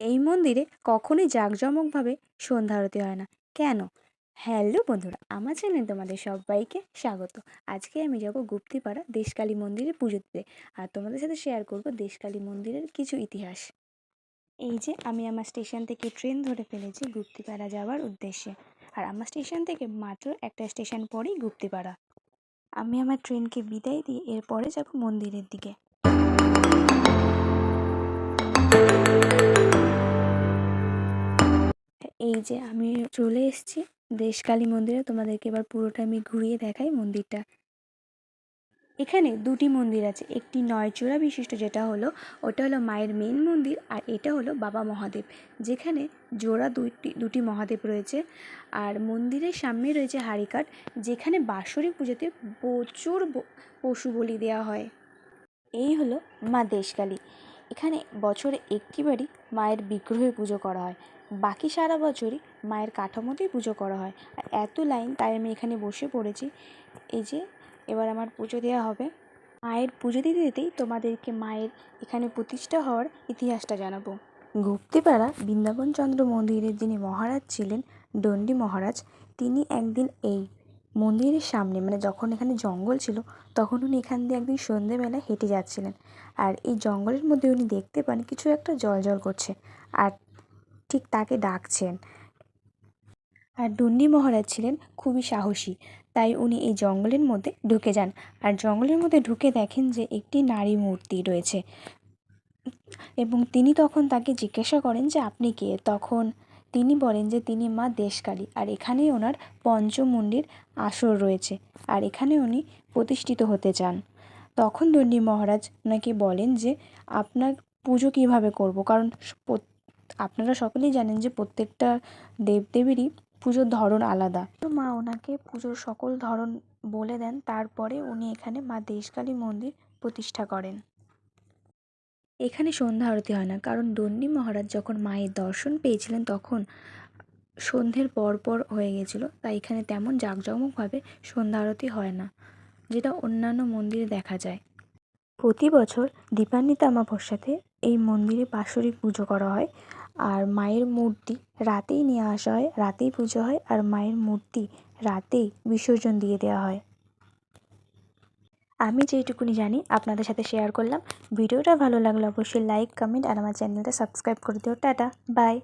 এই মন্দিরে কখনোই জাঁকজমকভাবে সন্ধ্যা আরতি হয় না। কেন? হ্যালো বন্ধুরা, আমার চ্যানেলে তোমাদের সবাইকে স্বাগত। আজকে আমি যাব গুপ্তিপাড়া দেশকালী মন্দিরে পুজো দিতে আর তোমাদের সাথে শেয়ার করব দেশকালী মন্দিরের কিছু ইতিহাস। এই যে আমি আমার স্টেশন থেকে ট্রেন ধরে ফেলেছি গুপ্তিপাড়া যাওয়ার উদ্দেশ্যে আর আমার স্টেশন থেকে মাত্র একটা স্টেশন পরেই গুপ্তিপাড়া। আমি আমার ট্রেনকে বিদায় দিয়ে এরপরে যাব মন্দিরের দিকে। এই যে আমি চলে এসেছি দেশকালী মন্দিরে। তোমাদেরকে এবার পুরোটা আমি ঘুরিয়ে দেখাই মন্দিরটা। এখানে দুটি মন্দির আছে। একটি নয়চূড়া বিশিষ্ট, যেটা হলো, ওটা হলো মায়ের মেন মন্দির আর এটা হলো বাবা মহাদেব। যেখানে জোড়া দুইটি, দুটি মহাদেব রয়েছে আর মন্দিরের সামনে রয়েছে হাড়িকাঠ, যেখানে বাৎসরিক পুজোতে প্রচুর পশু বলি দেওয়া হয়। এই হলো মা দেশকালী এখানে বছরে একটিবারই মায়ের বিগ্রহে পুজো করা হয়। বাকি সারা বছরই মায়ের কাঠামোতেই পুজো করা হয়। আর এত লাইন তাই আমি এখানে বসে পড়েছি। এই যে, এবার আমার পুজো দেওয়া হবে। মায়ের পুজো দিতে দিতেই তোমাদেরকে মায়ের এখানে প্রতিষ্ঠা হওয়ার ইতিহাসটা জানাব। গুপ্তিপাড়া বৃন্দাবনচন্দ্র মন্দিরের যিনি মহারাজ ছিলেন, দণ্ডী মহারাজ, তিনি একদিন এই মন্দিরের সামনে মানে যখন এখানে জঙ্গল ছিল, তখন উনি এখান দিয়ে একদিন সন্ধেবেলায় হেঁটে যাচ্ছিলেন। আর এই জঙ্গলের মধ্যে উনি দেখতে পান কিছু একটা জলজল করছে, আর ঠিক তাকে ডাকছেন। আর ডুন্ডি মহারাজ ছিলেন খুবই সাহসী, তাই উনি এই জঙ্গলের মধ্যে ঢুকে যান। আর জঙ্গলের মধ্যে ঢুকে দেখেন যে একটি নারী মূর্তি রয়েছে। এবং তিনি তখন তাকে জিজ্ঞাসা করেন যে, আপনি কে? তখন তিনি বলেন যে তিনি মা দেশকালী, আর এখানেই ওনার পঞ্চমুণ্ডির আসর রয়েছে, আর এখানে উনি প্রতিষ্ঠিত হতে চান। তখন দণ্ডী মহারাজ ওনাকে বলেন যে আপনার পুজো কীভাবে করব? কারণ আপনারা সকলেই জানেন যে প্রত্যেকটা দেবদেবীরই পুজোর ধরন আলাদা। তো মা ওনাকে পুজোর সকল ধরন বলে দেন, তারপরে উনি এখানে মা দেশকালী মন্দির প্রতিষ্ঠা করেন। এখানে সন্ধ্যা আরতি হয় না। কারণ দণ্ডী মহারাজ যখন মায়ের দর্শন পেয়েছিলেন তখন সন্ধ্যের পর পর হয়ে গেছিল। তাই এখানে তেমন জাঁকজমকভাবে সন্ধ্যা আরতি হয় না, যেটা অন্যান্য মন্দিরে দেখা যায়। প্রতি বছর দীপান্বিতা অমাবস্যাতে এই মন্দিরে বাৎসরিক পুজো করা হয়। আর মায়ের মূর্তি রাতেই নিয়ে আসা হয়, রাতেই পুজো হয়। আর মায়ের মূর্তি রাতেই বিসর্জন দিয়ে দেওয়া হয়। আমি যেইটুকুনি জানি আপনাদের সাথে শেয়ার করলাম। ভিডিওটা ভালো লাগলে অবশ্যই লাইক কমেন্ট আর আমার চ্যানেলটা সাবস্ক্রাইব করে দিও। Tata bye